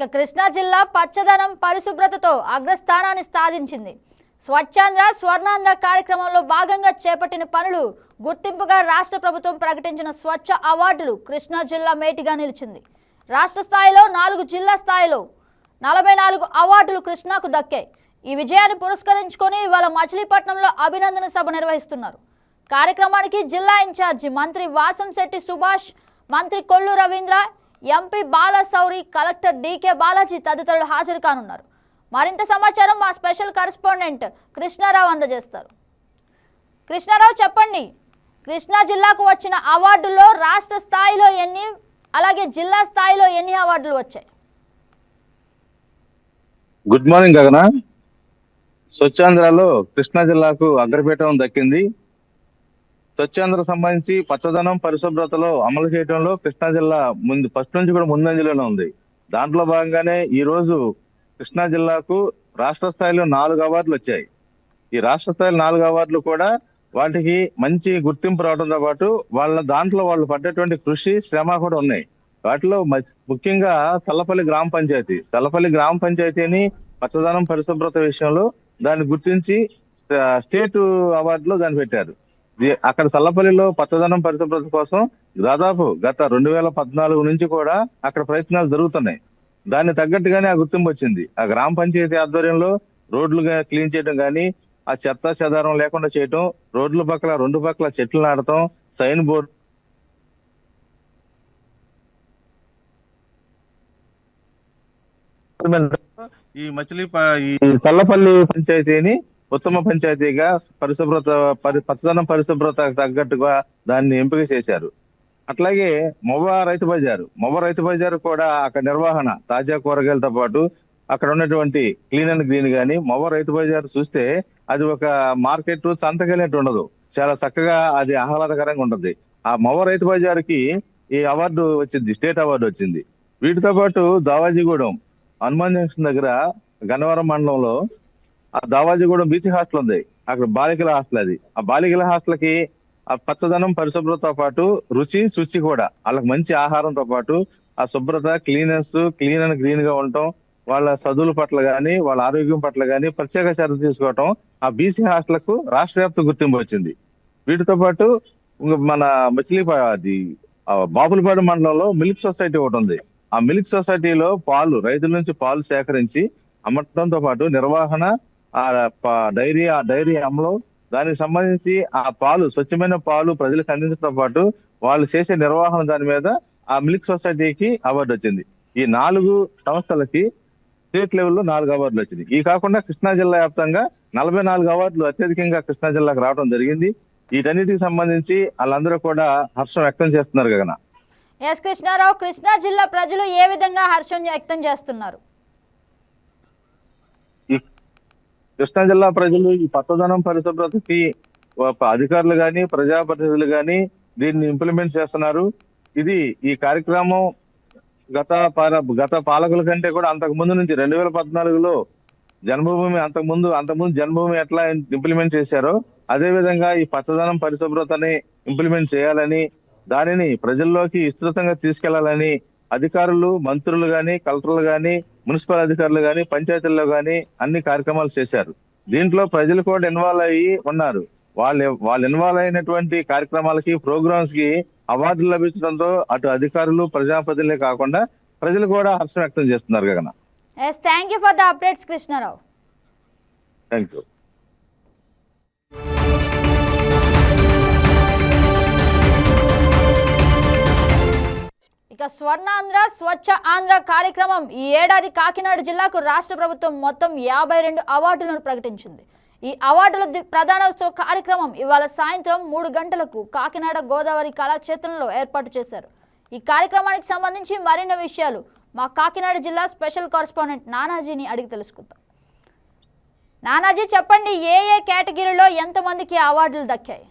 ఇక కృష్ణా జిల్లా పచ్చదనం పరిశుభ్రతతో అగ్రస్థానాన్ని సాధించింది. స్వచ్ఛాంధ్ర స్వర్ణాంధ్ర కార్యక్రమంలో భాగంగా చేపట్టిన పనులు గుర్తింపుగా రాష్ట్ర ప్రభుత్వం ప్రకటించిన స్వచ్ఛ అవార్డులు కృష్ణా జిల్లా మేటిగా నిలిచింది. రాష్ట్ర స్థాయిలో నాలుగు జిల్లా స్థాయిలో నలభై నాలుగు అవార్డులు కృష్ణాకు దక్కాయి. ఈ విజయాన్ని పురస్కరించుకొని ఇవాళ మచిలీపట్నంలో అభినందన సభ నిర్వహిస్తున్నారు. కార్యక్రమానికి జిల్లా ఇన్ఛార్జి మంత్రి వాసంశెట్టి సుభాష్ మంత్రి Kollu Ravindra MP Balashowry collector DK Balaji తదితరులు హాజరు కానున్నారు. మరింత సమాచారం మా స్పెషల్ కరెస్పాండెంట్ కృష్ణారావు అందజేస్తారు. కృష్ణారావు చెప్పండి కృష్ణా జిల్లాకు వచ్చిన అవార్డుల్లో రాష్ట్ర స్థాయిలో ఎన్ని అలాగే జిల్లా స్థాయిలో ఎన్ని అవార్డులు వచ్చాయి? గుడ్ మార్నింగ్ గగన. స్వచ్ఛాంధ్రలో కృష్ణా జిల్లాకు అగ్రపీఠం దక్కింది. స్వచ్ఛాంధ్ర సంబంధించి పచ్చదనం పరిశుభ్రతలో అమలు చేయడంలో కృష్ణా జిల్లా ముందు ఫస్ట్ నుంచి కూడా ముందంజలోనే ఉంది. దాంట్లో భాగంగానే ఈ రోజు కృష్ణా జిల్లాకు రాష్ట్ర స్థాయిలో నాలుగు అవార్డులు వచ్చాయి. ఈ రాష్ట్ర స్థాయిలో నాలుగు అవార్డులు కూడా వాటికి మంచి గుర్తింపు రావడంతో పాటు వాళ్ళ దాంట్లో వాళ్ళు పడ్డటువంటి కృషి శ్రమ కూడా ఉన్నాయి. వాటిలో ముఖ్యంగా తల్లపల్లి గ్రామ పంచాయతీ. తల్లపల్లి గ్రామ పంచాయతీని పచ్చదనం పరిశుభ్రత విషయంలో దాన్ని గుర్తించి స్టేట్ అవార్డులో దాన్ని పెట్టారు. అక్కడ చల్లపల్లిలో పచ్చదనం పరిశుభ్రత కోసం దాదాపు గత రెండు వేల పద్నాలుగు నుంచి కూడా అక్కడ ప్రయత్నాలు జరుగుతున్నాయి. దాన్ని తగ్గట్టుగానే ఆ గుర్తింపు వచ్చింది. ఆ గ్రామ పంచాయతీ ఆధ్వర్యంలో రోడ్లు క్లీన్ చేయడం కానీ ఆ చెత్త చెదారం లేకుండా చేయటం రోడ్ల పక్కల రెండు పక్కల చెట్లు నాటడం సైన్ బోర్డు ఈ మచిలీ ఈ చల్లపల్లి పంచాయతీని ఉత్తమ పంచాయతీగా పరిశుభ్రత పరి పచ్చదనం పరిశుభ్రత తగ్గట్టుగా దాన్ని ఎంపిక చేశారు. అట్లాగే మొవ్వ రైతు బజారు. మొవ్వ రైతు బజారు కూడా అక్కడ నిర్వహణ తాజా కూరగాయలతో పాటు అక్కడ ఉన్నటువంటి క్లీన్ అండ్ గ్రీన్ కానీ మొవ్వ రైతు బజారు చూస్తే అది ఒక మార్కెట్ సంతకెళ్ళినట్టు ఉండదు. చాలా చక్కగా అది ఆహ్లాదకరంగా ఉంటుంది. ఆ మొవ్వ రైతు బజారుకి ఈ అవార్డు వచ్చింది స్టేట్ అవార్డు వచ్చింది. వీటితో పాటు దావాజీగూడెం హనుమాన్ జంక్షన్ దగ్గర గన్నవరం మండలంలో ఆ దావాజీగూడెం బీచ్ హాస్టల్ ఉంది అక్కడ బాలికల హాస్టల్ అది. ఆ బాలికల హాస్టల్కి ఆ పచ్చదనం పరిశుభ్రతతో పాటు రుచి శుచి కూడా. వాళ్ళకి మంచి ఆహారంతో పాటు ఆ శుభ్రత క్లీనెస్ క్లీన్ అండ్ గ్రీన్గా ఉండటం వాళ్ళ చదువుల పట్ల గాని వాళ్ళ ఆరోగ్యం పట్ల గాని ప్రత్యేక చర్య తీసుకోవటం ఆ బీసీ హాస్టల్కు రాష్ట్ర వ్యాప్త గుర్తింపు వచ్చింది. వీటితో పాటు మన మచిలీ అది బాపులపాడు మండలంలో మిల్క్ సొసైటీ ఒకటి ఉంది ఆ మిల్క్ సొసైటీలో పాలు రైతుల నుంచి పాలు సేకరించి అమ్మటంతో పాటు నిర్వహణ ఆ డైరీ ఆ డైరీ అమలు దానికి సంబంధించి ఆ పాలు స్వచ్ఛమైన పాలు ప్రజలకు అందించడంతో పాటు వాళ్ళు చేసే నిర్వహణ దాని మీద ఆ మిల్క్ సొసైటీకి అవార్డు వచ్చింది. ఈ నాలుగు సంస్థలకి స్టేట్ లెవెల్లో నాలుగు అవార్డులు వచ్చింది. ఈ కాకుండా కృష్ణా జిల్లా వ్యాప్తంగా నలభై నాలుగు అవార్డులు అత్యధికంగా కృష్ణా జిల్లాకు రావడం జరిగింది. వీటన్నిటికి సంబంధించి వాళ్ళందరూ కూడా హర్షం వ్యక్తం చేస్తున్నారు గగన. ఎస్ కృష్ణారావు కృష్ణా జిల్లా ప్రజలు ఏ విధంగా హర్షం వ్యక్తం చేస్తున్నారు ఈ కృష్ణా జిల్లా ప్రజలు ఈ పచ్చదనం పరిశుభ్రతకి అధికారులు కానీ ప్రజాప్రతినిధులు కానీ దీన్ని ఇంప్లిమెంట్ చేస్తున్నారు. ఇది ఈ కార్యక్రమం గత పాల- గత పాలకుల కంటే కూడా అంతకు ముందు నుంచి రెండు వేల పద్నాలుగులో జన్మభూమి అంతకు ముందు అంతకుముందు జన్మభూమి ఎట్లా ఇంప్లిమెంట్ చేశారో అదే విధంగా ఈ పచ్చదనం పరిశుభ్రతని ఇంప్లిమెంట్ చేయాలని దానిని ప్రజల్లోకి విస్తృతంగా తీసుకెళ్ళాలని అధికారులు మంత్రులు గాని కలెక్టర్లు గాని మున్సిపల్ అధికారులు గాని పంచాయతీల్లో గాని అన్ని కార్యక్రమాలు చేశారు. దీంట్లో ప్రజలు కూడా ఇన్వాల్వ్ అయ్యి ఉన్నారు. వాళ్ళు వాళ్ళు ఇన్వాల్వ్ అయినటువంటి కార్యక్రమాలకి ప్రోగ్రామ్స్కి అవార్డులు లభించడంతో అటు అధికారులు ప్రజాప్రతినిధులే కాకుండా ప్రజలు కూడా హర్షం వ్యక్తం చేస్తున్నారు Gagana. Thank you for the updates Krishnarao thank you Swarnandhra Swachh Andhra కార్యక్రమం ఈ ఏడాది కాకినాడ జిల్లాకు రాష్ట్ర ప్రభుత్వం మొత్తం యాభై రెండు అవార్డులను ప్రకటించింది. ఈ అవార్డుల ప్రధానోత్సవ కార్యక్రమం ఇవాళ సాయంత్రం మూడు గంటలకు కాకినాడ గోదావరి కళాక్షేత్రంలో ఏర్పాటు చేశారు. ఈ కార్యక్రమానికి సంబంధించి మరిన్ని విషయాలు మా కాకినాడ జిల్లా స్పెషల్ కరస్పాండెంట్ నానాజీని అడిగి తెలుసుకుందాం. నానాజీ చెప్పండి ఏ ఏ కేటగిరీలో ఎంతమందికి అవార్డులు దక్కాయి?